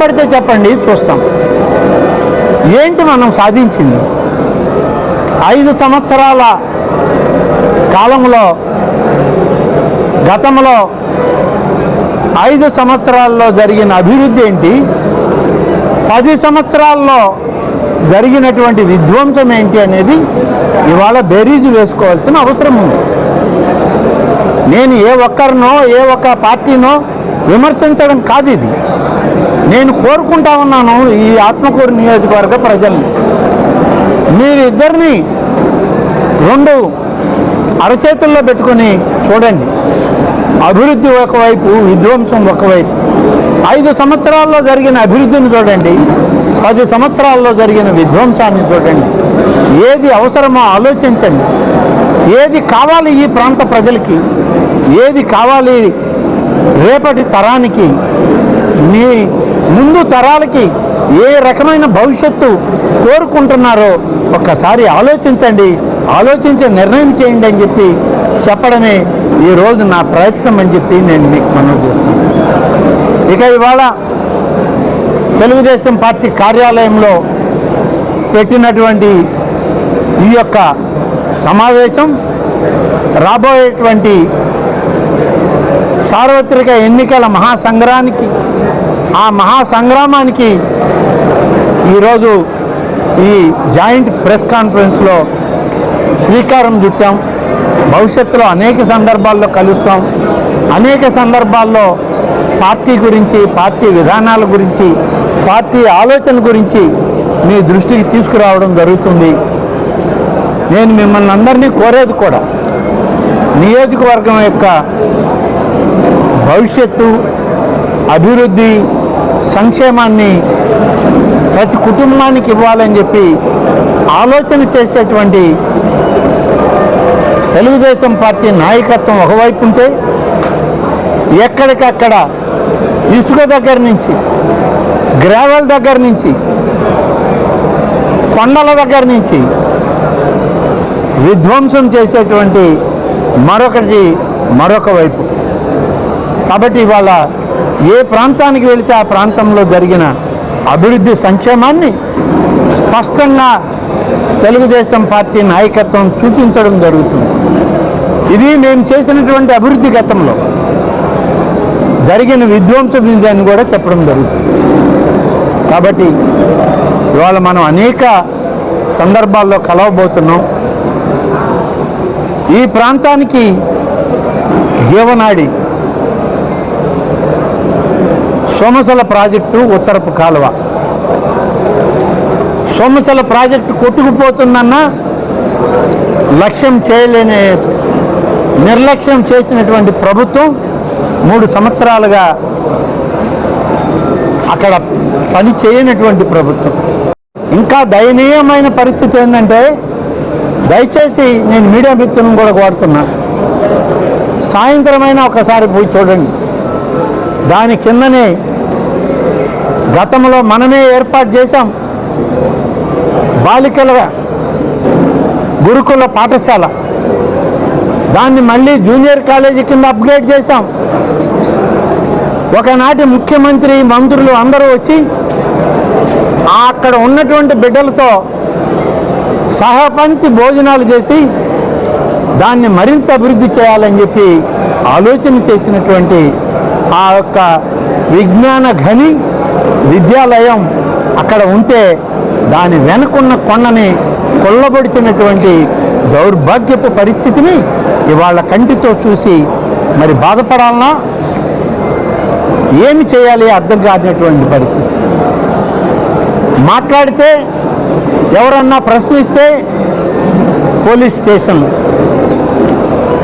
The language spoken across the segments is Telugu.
పడితే చెప్పండి చూస్తాం. ఏంటి మనం సాధించింది? ఐదు సంవత్సరాల కాలంలో గతంలో ఐదు సంవత్సరాల్లో జరిగిన అభివృద్ధి ఏంటి? పది సంవత్సరాల్లో జరిగినటువంటి విధ్వంసం ఏంటి అనేది ఇవాళ బేరీజు వేసుకోవాల్సిన అవసరం ఉంది. నేను ఏ ఒక్కరినో ఏ ఒక్క పార్టీనో విమర్శించడం కాదు ఇది. నేను కోరుకుంటా ఉన్నాను ఈ ఆత్మకూరు నియోజకవర్గ ప్రజల్ని. మీరిద్దరిని రెండు అరచేతుల్లో పెట్టుకొని చూడండి. అభివృద్ధి ఒకవైపు విధ్వంసం ఒకవైపు. ఐదు సంవత్సరాల్లో జరిగిన అభివృద్ధిని చూడండి. పది సంవత్సరాల్లో జరిగిన విధ్వంసాన్ని చూడండి. ఏది అవసరమో ఆలోచించండి. ఏది కావాలి ఈ ప్రాంత ప్రజలకి? ఏది కావాలి రేపటి తరానికి మీ ముందు తరాలకి ఏ రకమైన భవిష్యత్తు కోరుకుంటున్నారో ఒక్కసారి ఆలోచించండి ఆలోచించి నిర్ణయం చేయండి అని చెప్పి చెప్పడమే ఈరోజు నా ప్రయత్నం అని చెప్పి నేను మీకు మనవి చేస్తున్నాను. ఇక ఇవాళ తెలుగుదేశం పార్టీ కార్యాలయంలో పెట్టినటువంటి ఈ యొక్క సమావేశం రాబోయేటువంటి సార్వత్రిక ఎన్నికల మహాసంగ్రానికి ఆ మహాసంగ్రామానికి ఈరోజు ఈ జాయింట్ ప్రెస్ కాన్ఫరెన్స్లో శ్రీకారం చుట్టాం. భవిష్యత్తులో అనేక సందర్భాల్లో కలుస్తాం. అనేక సందర్భాల్లో పార్టీ గురించి పార్టీ విధానాల గురించి పార్టీ ఆలోచన గురించి మీ దృష్టికి తీసుకురావడం జరుగుతుంది. నేను మిమ్మల్ని అందరినీ కోరేది కూడా నియోజకవర్గం యొక్క భవిష్యత్తు అభివృద్ధి సంక్షేమాన్ని ప్రతి కుటుంబానికి ఇవ్వాలని చెప్పి ఆలోచన చేసేటువంటి తెలుగుదేశం పార్టీ నాయకత్వం ఒకవైపు ఉంటే ఎక్కడికక్కడ ఇసుక దగ్గర నుంచి గ్రావెల్ దగ్గర నుంచి కొండల దగ్గర నుంచి విధ్వంసం చేసేటువంటి మరొకటి మరొక వైపు. కాబట్టి ఇవాళ ఏ ప్రాంతానికి వెళితే ఆ ప్రాంతంలో జరిగిన అభివృద్ధి సంక్షేమాన్ని స్పష్టంగా తెలుగుదేశం పార్టీ నాయకత్వం చూపించడం జరుగుతుంది. ఇది మేము చేసినటువంటి అభివృద్ధి గతంలో జరిగిన విధ్వంసం ఇది అని కూడా చెప్పడం జరుగుతుంది. కాబట్టి ఇవాళ మనం అనేక సందర్భాల్లో కలవబోతున్నాం. ఈ ప్రాంతానికి జీవనాడి సోమసల ప్రాజెక్టు ఉత్తరపు కాలువ. సోమసల ప్రాజెక్టు కొట్టుకుపోతుందన్న లక్ష్యం చేయలేని నిర్లక్ష్యం చేసినటువంటి ప్రభుత్వం మూడు సంవత్సరాలుగా అక్కడ పని చేయనటువంటి ప్రభుత్వం. ఇంకా దయనీయమైన పరిస్థితి ఏంటంటే దయచేసి నేను మీడియా మిత్రులను కూడా కోరుతున్నా. సాయంత్రమైనా ఒకసారి పోయి చూడండి. దాని కిందనే గతంలో మనమే ఏర్పాటు చేశాం. బాలికల గురుకుల పాఠశాల. దాన్ని మళ్ళీ జూనియర్ కాలేజీ కింద అప్గ్రేడ్ చేశాం. ఒకనాటి ముఖ్యమంత్రి మంత్రులు అందరూ వచ్చి అక్కడ ఉన్నటువంటి బిడ్డలతో సహపంచి భోజనాలు చేసి దాన్ని మరింత అభివృద్ధి చేయాలని చెప్పి ఆలోచన చేసినటువంటి ఆ యొక్క విజ్ఞాన ఘని విద్యాలయం అక్కడ ఉంటే దాని వెనుకున్న కొండని కొల్లబడిచినటువంటి దౌర్భాగ్యపు పరిస్థితిని ఇవాళ కంటితో చూసి మరి బాధపడాలనా? ఏమి చేయాలి అర్థం కానటువంటి పరిస్థితి. మాట్లాడితే ఎవరన్నా ప్రశ్నిస్తే పోలీస్ స్టేషన్లు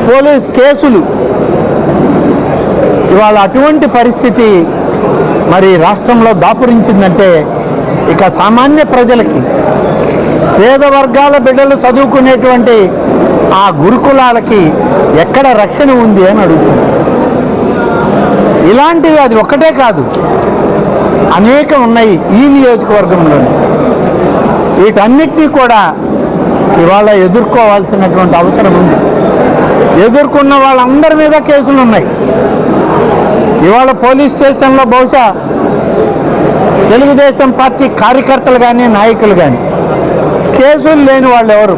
పోలీస్ కేసులు ఇవాళ అటువంటి పరిస్థితి మరి రాష్ట్రంలో దాపురించిందంటే ఇక సామాన్య ప్రజలకి పేద వర్గాల బిడ్డలు చదువుకునేటువంటి ఆ గురుకులాలకి ఎక్కడ రక్షణ ఉంది అని అడుగుతుంది ఇలాంటివి అది ఒక్కటే కాదు అనేకం ఉన్నాయి ఈ నియోజకవర్గంలో వీటన్నిటినీ కూడా ఇవాళ ఎదుర్కోవాల్సినటువంటి అవసరం ఉంది. ఎదుర్కొన్న వాళ్ళందరి మీద కేసులు ఉన్నాయి. ఇవాళ పోలీస్ స్టేషన్లో బహుశా తెలుగుదేశం పార్టీ కార్యకర్తలు కానీ నాయకులు కానీ కేసులు లేని వాళ్ళు ఎవరు?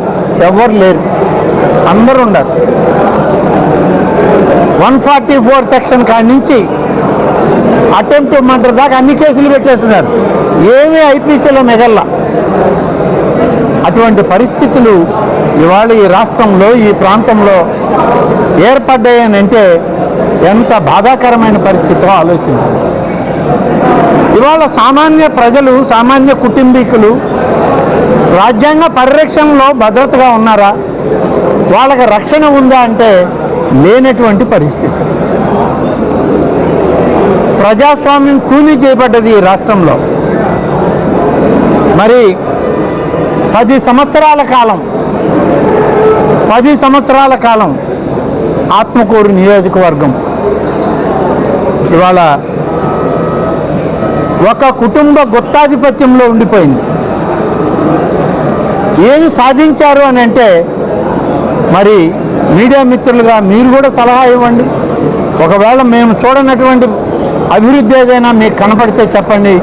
ఎవరు లేరు. అందరూ ఉండరు. వన్ ఫార్టీ ఫోర్ సెక్షన్ కాడి నుంచి అటెంప్ట్ మర్డర్ దాకా అన్ని కేసులు పెట్టేస్తున్నారు. ఏమీ ఐపీసీలో మిగల్లా. అటువంటి పరిస్థితులు ఇవాళ ఈ రాష్ట్రంలో ఈ ప్రాంతంలో ఏర్పడ్డాయని అంటే ఎంత బాధాకరమైన పరిస్థితో ఆలోచించాలి. ఇవాళ సామాన్య ప్రజలు సామాన్య కుటుంబీకులు రాజ్యాంగ పరిరక్షణలో భద్రతగా ఉన్నారా? వాళ్ళకి రక్షణ ఉందా అంటే లేనటువంటి పరిస్థితి. ప్రజాస్వామ్యం కూలీ చేయబడ్డది ఈ రాష్ట్రంలో. మరి పది సంవత్సరాల కాలం పది సంవత్సరాల కాలం ఆత్మకూరు నియోజకవర్గం. ఇవాళ ఒక కుటుంబ గుత్తాధిపత్యంలో ఉండిపోయింది. ఏమి సాధించారు అని అంటే మరి మీడియా మిత్రులుగా మీరు కూడా సలహా ఇవ్వండి. ఒకవేళ మేము చూడనటువంటి అభివృద్ధి ఏదైనా మీకు కనపడితే చెప్పండి.